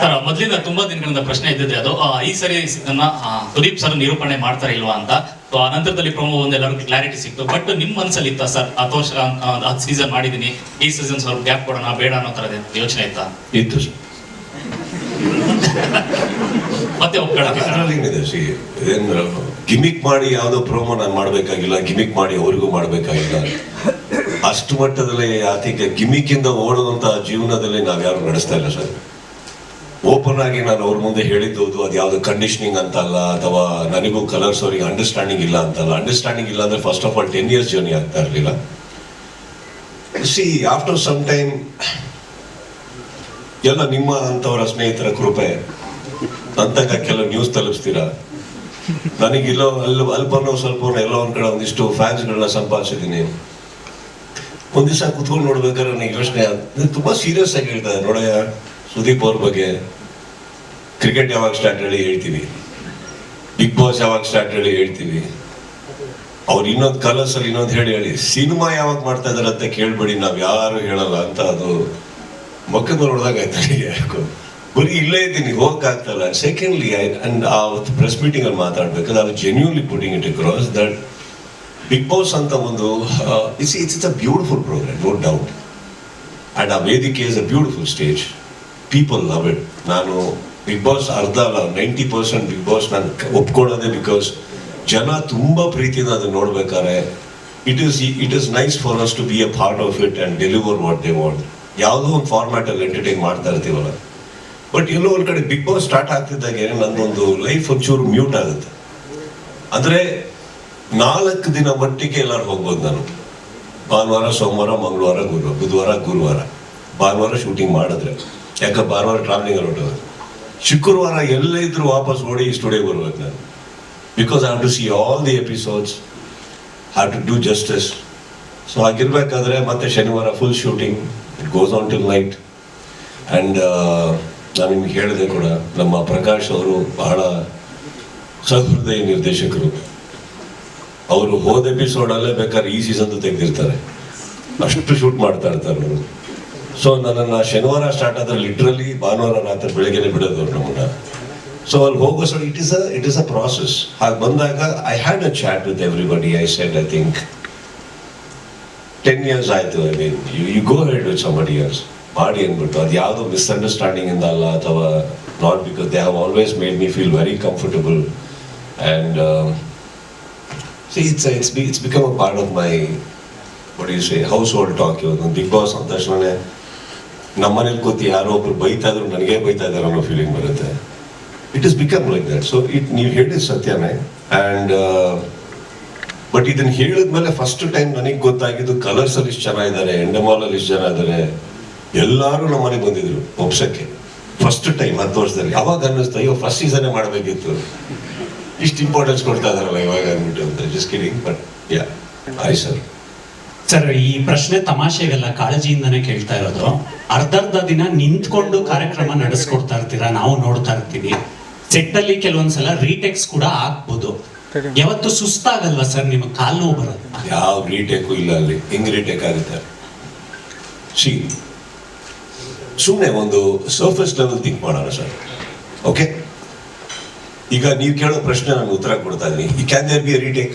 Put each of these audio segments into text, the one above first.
Sir ಮೊದಲಿಂದ ತುಂಬಾ ದಿನಗಳಿಂದ ಪ್ರಶ್ನೆ ಇದ್ದಿದೆ. ಅದು ಆ, ಈ ಸರಿ ಇದನ್ನ ಆ, ಸುದೀಪ್ ಸರ್ ನಿರೂಪಣೆ ಮಾಡ್ತಾರೆ ಇಲ್ವಾ ಅಂತ. ಸೊ ಆ ನಂತರದಲ್ಲಿ ಪ್ರೊಮೋ ಒಂದು ಎಲ್ಲರಿಗೂ ಕ್ಲಾರಿಟಿ ಸಿಕ್ತು. ಬಟ್ ನಿಮ್ ಮನಸ್ಸಲ್ಲಿ ಇತ್ತ ಸರ್ ಹತ್ತು ವರ್ಷ ಹತ್ತು ಸೀಸನ್ ಮಾಡಿದೀನಿ. ಈ ಸೀಸನ್ ಸ್ವಲ್ಪ ಗ್ಯಾಪ್ ಕೊಡೋಣ ಬೇಡ ಅನ್ನೋ ತರದ ಯೋಚನೆ ಇತ್ತ? ಇತ್ತು ಸರ್. ಮತ್ತೆ ಒಪ್ಕೊಳ್ಳೋಕೆ? ಅದರಲ್ಲಿ ಏನಿದೆ ಸಿ ಏನು ಗಿಮಿಕ್ ಮಾಡಿ ಯಾವುದೋ ಪ್ರೋಮೋ ನಾನು ಮಾಡಬೇಕಾಗಿಲ್ಲ ಗಿಮಿಕ್ ಮಾಡಿ ಅವ್ರಿಗೂ ಮಾಡಬೇಕಾಗಿಲ್ಲ. ಅಷ್ಟು ಮಟ್ಟದಲ್ಲಿ ಆತಿಗೆ ಗಿಮಿಕ್ ಇಂದ ಓಡುವಂತಹ ಜೀವನದಲ್ಲಿ ನಾವ್ಯಾರು ನಡೆಸ್ತಾ ಇಲ್ಲ ಸರ್. ಓಪನ್ ಆಗಿ ನಾನು ಅವ್ರ ಮುಂದೆ ಹೇಳಿದ್ದು ಅದು ಯಾವ್ದು ಕಂಡೀಷನಿಂಗ್ ಅಂತಲ್ಲ ಅಥವಾ ನನಗೂ ಕಲರ್ಸ್ ಅವರಿಗೆ ಅಂಡರ್ಸ್ಟ್ಯಾಂಡಿಂಗ್ ಇಲ್ಲ ಅಂತಲ್ಲ. ಅಂಡರ್ಸ್ಟ್ಯಾಂಡಿಂಗ್ ಇಲ್ಲ ಅಂದ್ರೆ first of all ten years journey ಆಗ್ತಾ ಇರಲಿಲ್ಲ. ಸಿ ಆಫ್ಟರ್ ಸಮ್ ಟೈಮ್ ಎಲ್ಲ ನಿಮ್ಮ ಅಂತವರ ಸ್ನೇಹಿತರ ಕೃಪೆ. ಅಂತಕ ಕೆಲವು ನ್ಯೂಸ್ ತಲುಪಿಸ್ತೀರಾ? ನನಗಿಲ್ಲೋ ಅಲ್ಲಿ ಅಲ್ಪನೋ ಸ್ವಲ್ಪ ಎಲ್ಲ ಒಂದ್ ಕಡೆ ಒಂದಿಷ್ಟು ಫ್ಯಾನ್ಸ್ಗಳನ್ನ ಸಂಪಾದಿಸಿದ್ದೀನಿ. ಒಂದ್ ದಿವಸ ಕುತ್ಕೊಂಡು ನೋಡ್ಬೇಕಾದ್ರೆ ನನಗೆ ಯೋಚನೆ ತುಂಬಾ ಸೀರಿಯಸ್ ಆಗಿ ಹೇಳ್ತಾರೆ ನೋಡಯ್ಯ, ಸುದೀಪ್ ಅವ್ರ ಬಗ್ಗೆ. ಕ್ರಿಕೆಟ್ ಯಾವಾಗ ಸ್ಟಾರ್ಟ್ ಹೇಳಿ ಹೇಳ್ತೀವಿ. ಬಿಗ್ ಬಾಸ್ ಯಾವಾಗ ಸ್ಟಾರ್ಟ್ ಹೇಳಿ ಹೇಳ್ತೀವಿ. ಅವ್ರು ಇನ್ನೊಂದು ಕಲರ್ಸ್ ಅಲ್ಲಿ ಇನ್ನೊಂದು ಹೇಳಿ ಹೇಳಿ, ಸಿನಿಮಾ ಯಾವಾಗ ಮಾಡ್ತಾ ಇದಾರೆ ಅಂತ ಕೇಳ್ಬೇಡಿ, ನಾವ್ ಯಾರು ಹೇಳಲ್ಲ ಅಂತ ಅದು ಮೊಕ್ಕೆ ನೋಡಿದಾಗ ನನಗೆ. ಯಾಕೋ ಬರೀ ಇಲ್ಲೇ ಇದ್ದೀನಿ, ಹೋಗಕ್ ಆಗ್ತಲ್ಲ. ಸೆಕೆಂಡ್ಲಿ ಅಂಡ್ ಆ ಪ್ರೆಸ್ ಮೀಟಿಂಗ್ ಅಲ್ಲಿ ಮಾತಾಡ್ಬೇಕಾದ್ರೆ ಅದು genuinely putting it cross that Bigg Boss ಅಂತ ಒಂದು it's it's it's a beautiful programme no doubt and ಆ ವೇದಿಕೆ is a beautiful stage people love it ನಾನು ಬಿಗ್ ಬಾಸ್ ಅರ್ಧ ಅಲ್ಲ ನೈಂಟಿ ಪರ್ಸೆಂಟ್ ಬಿಗ್ ಬಾಸ್ ನಾನು ಒಪ್ಕೊಳ್ಳೋದೆ ಬಿಕಾಸ್ ಜನ ತುಂಬ ಪ್ರೀತಿಯಿಂದ ಅದನ್ನ ನೋಡ್ಬೇಕಾದ್ರೆ it is it is nice for us to be a part of it and deliver what they want ಯಾವುದೋ ಒಂದು ಫಾರ್ಮ್ಯಾಟ್ ಅಲ್ಲಿ ಎಂಟರ್ಟೈನ್ ಮಾಡ್ತಾ ಇರ್ತೀವಲ್ಲ. ಬಟ್ ಎಲ್ಲೋ ಒಂದ್ ಕಡೆ ಬಿಗ್ ಬಾಸ್ ಸ್ಟಾರ್ಟ್ ಆಗ್ತಿದ್ದಾಗೆ ನಂದೊಂದು ಲೈಫ್ ಒಂಚೂರು ಮ್ಯೂಟ್ ಆಗುತ್ತೆ. ಅಂದರೆ ನಾಲ್ಕು ದಿನ ಮಟ್ಟಿಗೆ ಎಲ್ಲರೂ ಹೋಗ್ಬೋದು ನಾನು. ಭಾನುವಾರ, ಸೋಮವಾರ, ಮಂಗಳವಾರ, ಗುರುವಾರ, ಬುಧವಾರ, ಗುರುವಾರ. ಭಾನುವಾರ ಶೂಟಿಂಗ್ ಮಾಡಿದ್ರೆ. ಯಾಕೆ ಭಾನುವಾರ ಟ್ರಾವೆಲಿಂಗ್ ಹೊರಟೋದು ಶುಕ್ರವಾರ ಎಲ್ಲ ಇದ್ರು ವಾಪಸ್ ಓಡಿ ಸ್ಟುಡಿಯೋ ಬರ್ಬೇಕು ನಾನು. Because I have to see all the episodes have to do justice so ಹಾಗಿರ್ಬೇಕಾದ್ರೆ ಮತ್ತೆ ಶನಿವಾರ full shooting it goes on till night and ನಾನು ನಿಮ್ಗೆ ಹೇಳಿದೆ ಕೂಡ, ನಮ್ಮ ಪ್ರಕಾಶ್ ಅವರು ಬಹಳ ಸಹೃದಯ ನಿರ್ದೇಶಕರು. ಅವರು ಹೋದ ಎಪಿಸೋಡಲ್ಲೇ ಬೇಕಾದ್ರೆ ಈ ಸೀಸನ್ ತೆಗೆದಿರ್ತಾರೆ. ಅಷ್ಟು ಶೂಟ್ ಮಾಡ್ತಾ ಇರ್ತಾರೆ ಅವರು. ಸೊ ನನ್ನನ್ನು ಶನಿವಾರ ಸ್ಟಾರ್ಟ್ ಆದ್ರೆ ಲಿಟ್ರಲಿ ಭಾನುವಾರ ರಾತ್ರಿ ಬೆಳಗ್ಗೆನೆ ಬಿಡೋದು ಅವ್ರು ನಮ್ಮನ್ನ. ಸೊ ಅಲ್ಲಿ ಹೋಗೋ so it is a it is a process ಹಾಗೆ ಬಂದಾಗ I had a chat with everybody I said I think ten years ಆಯ್ತು. I mean you you go head with somebody years ಮಾಡಿ ಅಂದ್ಬಿಟ್ಟು. ಅದು ಯಾವುದೋ ಮಿಸ್ಅಂಡರ್ಸ್ಟ್ಯಾಂಡಿಂಗ್ ಇಂದ ಅಲ್ಲ ಅಥವಾ not because they have always made me feel very comfortable and see it's it's be it's become a part of my what you say household talk ಇವತ್ತು Bigg Boss ಅಂದ ತಕ್ಷಣನೇ ನಮ್ಮನೇಲಿ ಕೂತಿ ಯಾರೋ ಒಬ್ರು ಬೈತಾ ಇದ್ರು ನನಗೆ ಬೈತಾ ಇದ್ದಾರೆ ಅನ್ನೋ ಫೀಲಿಂಗ್ ಬರುತ್ತೆ. It is become like that so it ನೀವು ಹೇಳಿದ ಸತ್ಯನೇ. ಆ್ಯಂಡ್ ಬಟ್ ಇದನ್ನ ಹೇಳಿದ್ಮೇಲೆ ಫಸ್ಟ್ ಟೈಮ್ ನನಗೆ ಗೊತ್ತಾಗಿದ್ದು ಕಲರ್ಸ್ ಅಲ್ಲಿ ಇಷ್ಟು ಜನ ಇದ್ದಾರೆ ಎಂಡಮಾಲ್ ಅಲ್ಲಿ ಇಷ್ಟು ಜನ ಇದ್ದಾರೆ ಎಲ್ಲರೂ ನಮ್ಮ ಮನೆಗೆ ಬಂದಿದ್ರು, ಒಪ್ಸಕ್ಕೆ. ಫಸ್ಟ್ ಟೈಮ್ ಹತ್ತು ವರ್ಷದಲ್ಲಿ. ಅವಾಗ ಅನ್ನಿಸ್ತು, ಅಯ್ಯೋ ಫಸ್ಟ್ ಸೀಸನ್ ಮಾಡಬೇಕಿತ್ತು. ಇಷ್ಟು ಇಂಪಾರ್ಟೆನ್ಸ್ ಕೊಡ್ತಾ ಇದಾರಲ್ಲ ಇವಾಗ ಅಂದ್ಬಿಟ್ಟು just kidding but yeah I sir sir, ಈ ಪ್ರಶ್ನೆ ತಮಾಷೆಗೆಲ್ಲ, ಕಾಳಜಿಯಿಂದನೇ ಕೇಳ್ತಾ ಇರೋದು. ಅರ್ಧರ್ಧ ದಿನ ನಿಂತ್ಕೊಂಡು ಕಾರ್ಯಕ್ರಮ ನಡೆಸ್ಕೊಡ್ತಾ ಇರ್ತೀರಾ? ನಾವು ನೋಡ್ತಾ ಇರ್ತೀವಿ. ಸೆಟ್ ಅಲ್ಲಿ ಕೆಲವೊಂದ್ಸಲ ರೀಟೆಕ್ಸ್ ಕೂಡ ಆಗ್ಬೋದು. ಯಾವತ್ತು ಸುಸ್ತಾಗಲ್ವಾ ಸರ್ ನಿಮ್ಗೆ ಕಾಲ್ ನೋವು ಬರೋದು? ಯಾವ ರೀಟೇಕು ಇಲ್ಲ ಅಲ್ಲಿ. ಹೆಂಗ್ ರೀಟೇಕ್ ಆಗುತ್ತೆ? ಸಿ ಸುಮ್ಮನೆ ಒಂದು ಸರ್ಫೇಸ್ ಲೆವೆಲ್ ಥಿಂಕ್ ಮಾಡೋಣ ಸರ್. ಓಕೆ ಈಗ ನೀವು ಕೇಳೋ ಪ್ರಶ್ನೆ ನಾನು ಉತ್ತರ ಕೊಡ್ತಾ ಇದ್ದೀನಿ. ಈ can there be retake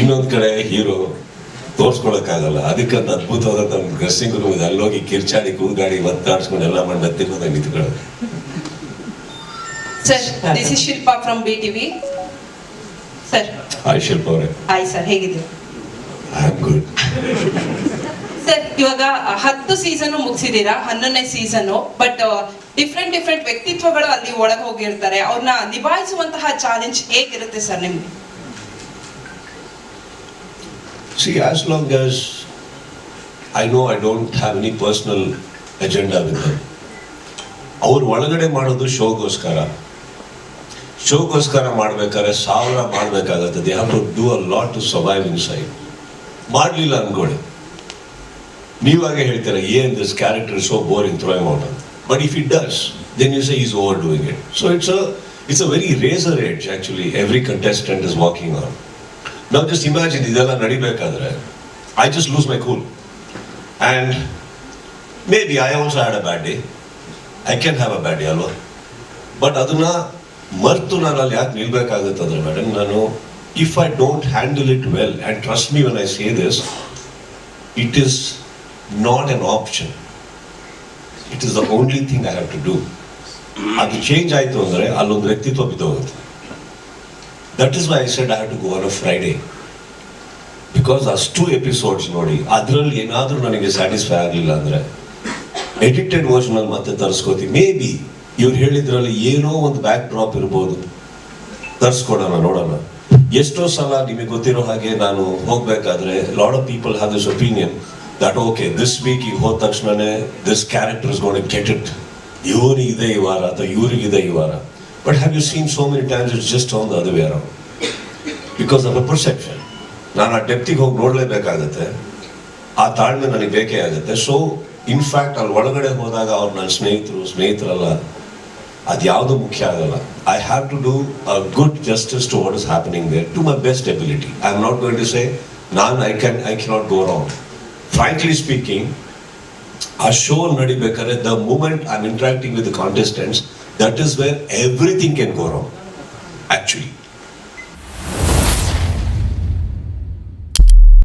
ಇನ್ನೊಂದ್ ಕಡೆ ಹೀರೋ ತೋರ್ಸ್ಕೊಳಕ್ಕಾಗಲ್ಲ. ಅದಕ್ಕಂತ ಅದ್ಭುತವಾದ ಒಂದು ಡ್ರೆಸ್ಸಿಂಗ್ ರೂಮ್ ಇದೆ. ಅಲ್ಲೋಗಿ ಕಿರ್ಚಾಡಿ ಕೂಗಾಡಿ ಒತ್ತಾಡ್ಸ್ಕೊಂಡು ಎಲ್ಲ ಮಾಡಿ ಹೋದಾಗ ನಿಂತ್ಕೊಳ್ಳೋದು. Sir this is Shilpa from B TV sir hi Shilpa ಅವರೇ. ಹಾಯ್ ಸರ್ ಹೇಗಿದೆ ಐ ಆಮ್ ಗುಡ್ ಸರ್ ಇವಾಗ ಹತ್ತು ಸೀಸನ್ ಮುಗಿಸಿದೀರಾ ಹನ್ನೊಂದನೇ ಸೀಸನ್ ಬಟ್ ಡಿಫ್ರೆಂಟ್ ಡಿಫ್ರೆಂಟ್ ವ್ಯಕ್ತಿತ್ವಗಳು ಅಲ್ಲಿ ಒಳಗೆ ಹೋಗಿರ್ತಾರೆ. ಅವ್ರನ್ನ ನಿಭಾಯಿಸುವಂತಹ ಚಾಲೆಂಜ್ ಹೇಗಿರುತ್ತೆ ಸರ್ ನಿಮ್ಗೆ? See, as long as I know I don't have any personal agenda with them, ಅವ್ರು ಒಳಗಡೆ ಮಾಡೋದು ಶೋಗೋಸ್ಕರ. ಶೋಗೋಸ್ಕರ ಮಾಡ್ಬೇಕಾದ್ರೆ ಸಾವಿರ ಮಾಡ್ಬೇಕಾಗತ್ತೆ. They have to do a lot to survive inside ಮಾಡಲಿಲ್ಲ ಅನ್ಕೊಳ್ಳಿ ನೀವಾಗೆ ಹೇಳ್ತೀರಾ ಏನ್ this character so boring throwing out but if it does then you say is overdoing it so it's a it's a very razor edge actually every contestant is walking on ನಾವು just imagine ಇದೆಲ್ಲ ನಡಿಬೇಕಾದ್ರೆ I just lose my cool and maybe I also had a bad day I can have a bad day ಅಲ್ವಾ but ಅದನ್ನ ಮರೆತು ನಾನು ಅಲ್ಲಿ ಯಾಕೆ ನಿಲ್ಬೇಕಾಗುತ್ತೆ ಅಂದರೆ ಮೇಡಮ್ ನಾನು if I don't handle it well and trust me when I say this it is not an option it is the only thing I have to do ಅದು ಚೇಂಜ್ ಆಯಿತು ಅಂದರೆ ಅಲ್ಲೊಂದು ವ್ಯಕ್ತಿತ್ವ ಬಿದ್ದೋಗುತ್ತೆ. That is why I said I have to go on a Friday because ಅಷ್ಟು episodes ನೋಡಿ, ಅದರಲ್ಲಿ ಏನಾದರೂ ನನಗೆ ಸ್ಯಾಟಿಸ್ಫೈ ಆಗಲಿಲ್ಲ ಅಂದರೆ ಎಡಿಟೆಡ್ ವರ್ಷನಲ್ಲಿ ಮತ್ತೆ ತರಿಸ್ಕೋತೀನಿ. ಮೇ ಬಿ ಇವ್ರು ಹೇಳಿದ್ರಲ್ಲಿ ಏನೋ ಒಂದು ಬ್ಯಾಕ್ ಡ್ರಾಪ್ ಇರ್ಬೋದು. ತರಿಸ್ಕೊಡೋಣ, ನೋಡೋಣ. ಎಷ್ಟೋ ಸಲ ನಿಮಗೆ ಗೊತ್ತಿರೋ ಹಾಗೆ ನಾನು ಹೋಗಬೇಕಾದ್ರೆ lot of people have this opinion that okay this week ಈಗ ಹೋದ ತಕ್ಷಣವೇ this character is gonna get it ಇವನಿಗಿದೆ ಈ ವಾರ ಅಥವಾ ಇವರಿಗಿದೆ ಈ ವಾರ. But have you seen so many times it's just on the ಅದು way around because of a perception ನಾನು ಆ ಡೆಪ್ತಿಗೆ ಹೋಗಿ ನೋಡಲೇಬೇಕಾಗತ್ತೆ. ಆ ತಾಳ್ಮೆ ನನಗೆ ಬೇಕೇ ಆಗುತ್ತೆ. ಸೊ ಇನ್ಫ್ಯಾಕ್ಟ್ ಅಲ್ಲಿ ಒಳಗಡೆ ಹೋದಾಗ ಅವ್ರು ನನ್ನ ಸ್ನೇಹಿತರು, ಸ್ನೇಹಿತರಲ್ಲ, ಅದು ಯಾವುದು ಮುಖ್ಯ ಆಗಲ್ಲ. I have to do a good justice to what is happening there to my best ability I am not going to say ನಾನು I can I cannot go wrong frankly speaking ಆ show ನಡಿಬೇಕಾದ್ರೆ the moment I am interacting with contestants That is where everything can go wrong, actually.